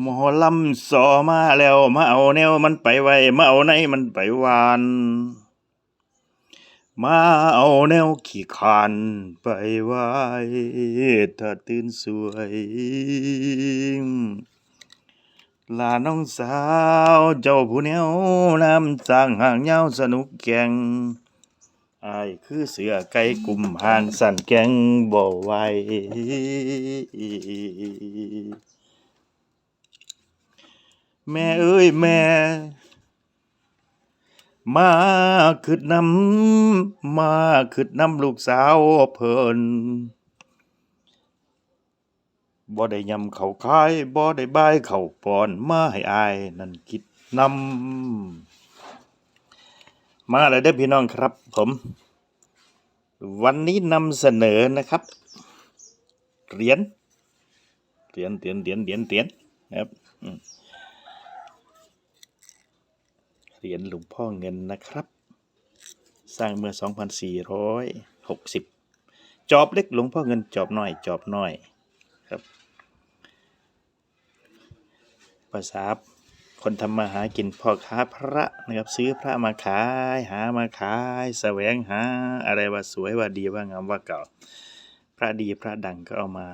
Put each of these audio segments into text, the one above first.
หมอลำสอมาแล้วมาเอาแนวมันไปไว้มาเอาในมันไปวานมาเอาแนวขี้คานไปไว้ถ้าตื่นสวยลาน้องสาวเจ้าผู้แนวน้ำจางห่างยาสนุกแก่งอายคือเสือไก่กลุ่มหางสั่นแกงบ่ไหว แม่เอ้ยแม่ มาขึ้นนำมาขึ้นนำลูกสาวเพิ่นบ่ได้ยำเขาคายบ่ได้บายเขาปอนมาให้อาย นั่นคิดนำมาแล้วเด้อพี่น้องครับ ผม วันนี้นำเสนอนะครับเหรียญเหรียญเหรียญเหรียญเหรียญเหรียญนะครับอืม เหรียญหลวงพ่อเงินนะครับ สร้างเมื่อ 2460 จอบเล็กหลวงพ่อเงินจอบน้อย จอบน้อยครับ ภาษาคนทำมาหากินพ่อค้าพระนะครับ ซื้อพระมาขายหามาขายแสวงหาอะไรว่าสวยว่าดีว่างามว่าเก่า พระดีพระดังก็เอามา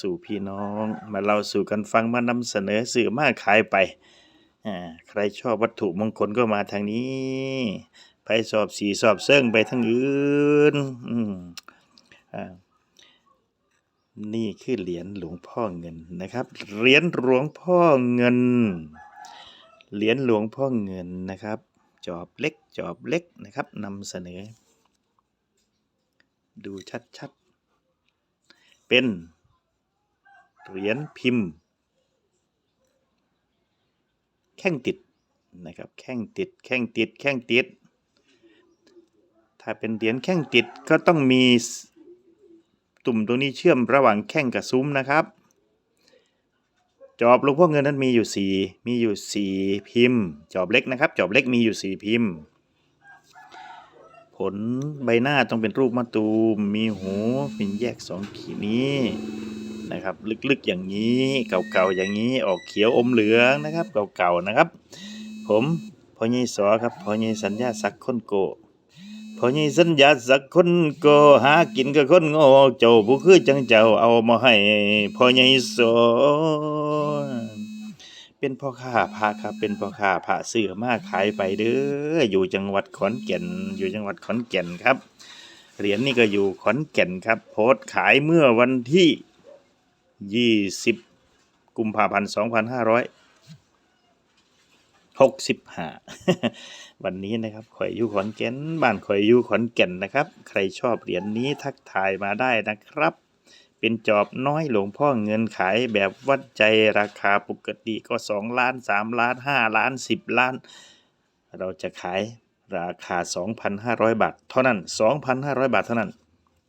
สู่พี่น้อง มาเล่าสู่กันฟังมานำเสนอสื่อมาขายไป ใครชอบวัตถุมงคลก็มาทางนี้ใครสอบสีสอบเซิ่งไปทางอื่นอืมอ่านี่คือเหรียญหลวงพ่อเงินนะครับ เหรียญหลวงพ่อเงิน เหรียญหลวงพ่อเงินนะครับ จอบเล็กจอบเล็กนะครับนำเสนอ ดูชัดๆ เป็น เหรียญพิมพ์ แข้งติดนะครับแข้งติดแข้งติดแข้งติด ถ้าเป็นเหรียญแข้งติดก็ต้องมีตุ่มตรงนี้เชื่อมระหว่างแข้งกับซุ้มนะครับจอบหลวงพ่อเงินนั้นมีอยู่สี่มีอยู่สี่พิมพ์ จอบเล็กนะครับ จอบเล็กมีอยู่สี่พิมพ์ ผลใบหน้าต้องเป็นรูปมะตูม มีหูเป็นแยกสองขีดนี้ นะครับ ลึกๆอย่างนี้ เก่าๆอย่างนี้ออกเขียวอมเหลืองนะครับ เก่าๆนะครับ ผมพ่อใหญ่สอครับพ่อใหญ่สัญญาสักคนโกพ่อใหญ่สัญญาสักคนโกหากินกับคนโง่เจ้าผู้คือจังเจ้าเอามาให้พ่อใหญ่สอเป็นพ่อค้าพระครับ เป็นพ่อค้าพระเสื้อมาขายไปเด้ออยู่จังหวัดขอนแก่น อยู่จังหวัดขอนแก่นครับเหรียญนี่ก็อยู่ขอนแก่นครับ โพสต์ขายเมื่อวันที่ ยี่สิบกุมภาพันธ์สองพันห้าร้อยหกสิบห้าวันนี้นะครับข่อยอยู่ขอนแก่นบ้านข่อยอยู่ขอนแก่นนะครับ ใครชอบเหรียญนี้ทักทายมาได้นะครับ เป็นจอบน้อยหลวงพ่อเงินขายแบบวัดใจราคาปกติก็สองล้านสามล้านห้าล้านสิบล้าน เราจะขายราคา 2,500 บาท เท่านั้น 2,500 บาทเท่านั้น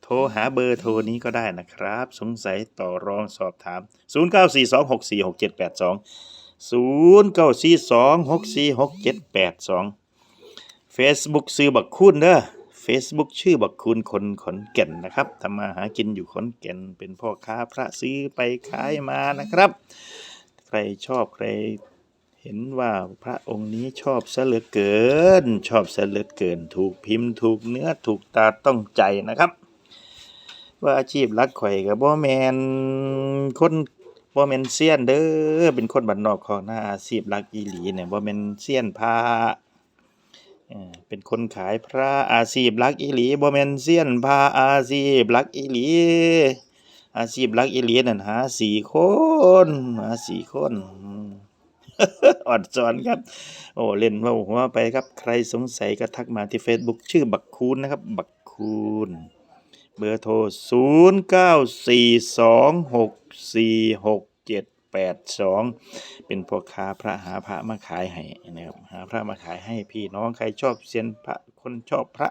โทรหาเบอร์โทรนี้ก็ได้นะครับ สงสัยต่อรองสอบถาม0942646782 Facebook ซื้อบักคุณเด้อ Facebook ชื่อบักคุณคนขอนแก่นนะครับทำมาหากินอยู่ขอนแก่น เป็นพ่อค้าพระซื้อไปขายมานะครับ ใครชอบใครเห็นว่าพระองค์นี้ชอบเหลือเกิน ชอบเหลือเกิน ถูกพิมพ์ถูกเนื้อถูกตาต้องใจนะครับ ว่าอาชีพหลักข่อยกับบ่แมนคนบ่แมนเซียนเด้อ เป็นคนบ้านนอกของหน้าอาชีพหลักอีหลีเนี่ยบ่แม่นเซียนพระเอ่อเป็นคนขายพระอาชีพหลักอีหลีบ่แม่นเซียนพระอาชีพหลักอีหลี อาชีพหลักอีหลีนั่นหาสี่คนหาสี่คนออดสอนครับ โอ้เล่นเว่าหัวไปครับ ใครสงสัยก็ทักมาที่ Facebook ชื่อบักคูณนะครับ บักคูณ เบอร์โทร 0 9 4 2 6 4 6 7 8 2 เป็นพ่อค้าพระหาพระมาขายให้นะครับหาพระมาขายให้พี่น้องใครชอบเซียนพระคนชอบพระ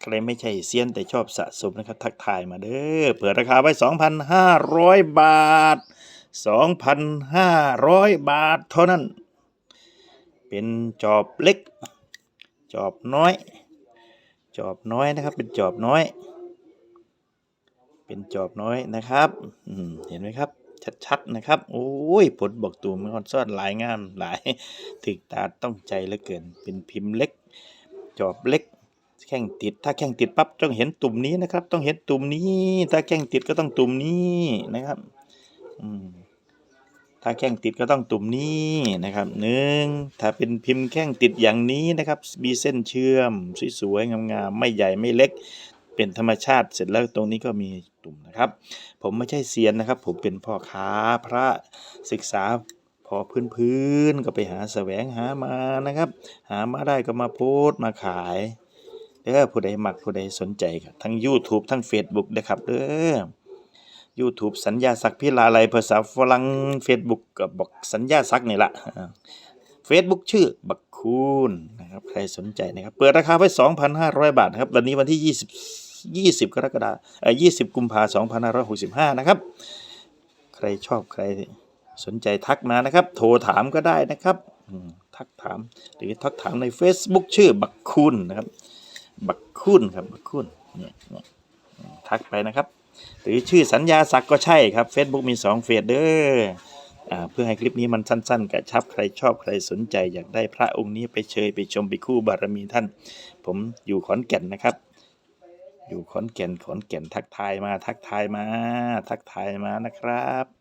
ใครไม่ใช่เซียนแต่ชอบสะสมนะครับ ทักทายมาเด้อเปิดราคาไว้ 2,500 บาท 2,500 บาทเท่านั้น เป็นจอบเล็ก จอบน้อย จอบน้อยนะครับ เป็นจอบน้อย เป็นจอบน้อยนะครับเห็นไหมครับ ชัดๆนะครับ โอ้ยผลบอกตูมมันซอนหลายงามหลายถึกตาต้องใจเหลือเกิน เป็นพิมพ์เล็ก จอบเล็กแข้งติด ถ้าแข้งติดปั๊บต้องเห็นตุ่มนี้นะครับ ต้องเห็นตุ่มนี้ ถ้าแข้งติดก็ต้องตุ่มนี้นะครับ อืม ถ้าแข้งติดก็ต้องตุ่มนี้นะครับหนึ่งถ้าเป็นพิมพ์แข้งติดอย่างนี้นะครับ มีเส้นเชื่อมสวยๆงามๆไม่ใหญ่ไม่เล็ก เป็นธรรมชาติเสร็จแล้วตรงนี้ก็มีตุ่มนะครับ ผมไม่ใช่เซียนนะครับ ผมเป็นพ่อค้าพระศึกษาพอพื้นๆก็ไปหาแสวงหามานะครับ หามาได้ก็มาโพสต์มาขายเด้อผู้ใดมักผู้ใดสนใจก็ทั้ง YouTube ทั้ง Facebook นะครับเด้อ YouTube สัญญาศักพิลาไลยภาษาฝรั่ง Facebook ก็บอกสัญญาศักนี่ละเฟซบุ๊กชื่อบักคูณนะครับใครสนใจนะครับ เปิดราคาไว้ 2,500 บาทครับ วันนี้วันที่ 20 20 กรกฎาคมเอ่อ20 กุมภาพันธ์2565 นะครับ ใครชอบใครสนใจทักมานะครับ โทรถามก็ได้นะครับทักถามหรือทักถามใน Facebook ชื่อบักคูณนะครับ บักคูณครับบักคูณเนี่ยทักไปนะครับ หรือชื่อสัญญาศักก็ใช่ครับ Facebook มี 2 เฟซเด้อเพื่อให้คลิปนี้มันสั้นๆกระชับใครชอบใครสนใจ อยากได้พระองค์นี้ไปเชยไปชมไปคู่บารมีท่าน ผมอยู่ขอนแก่นนะครับ อยู่ขอนแก่นขอนแก่นทักทายมาทักทายมา ทักทายมานะครับ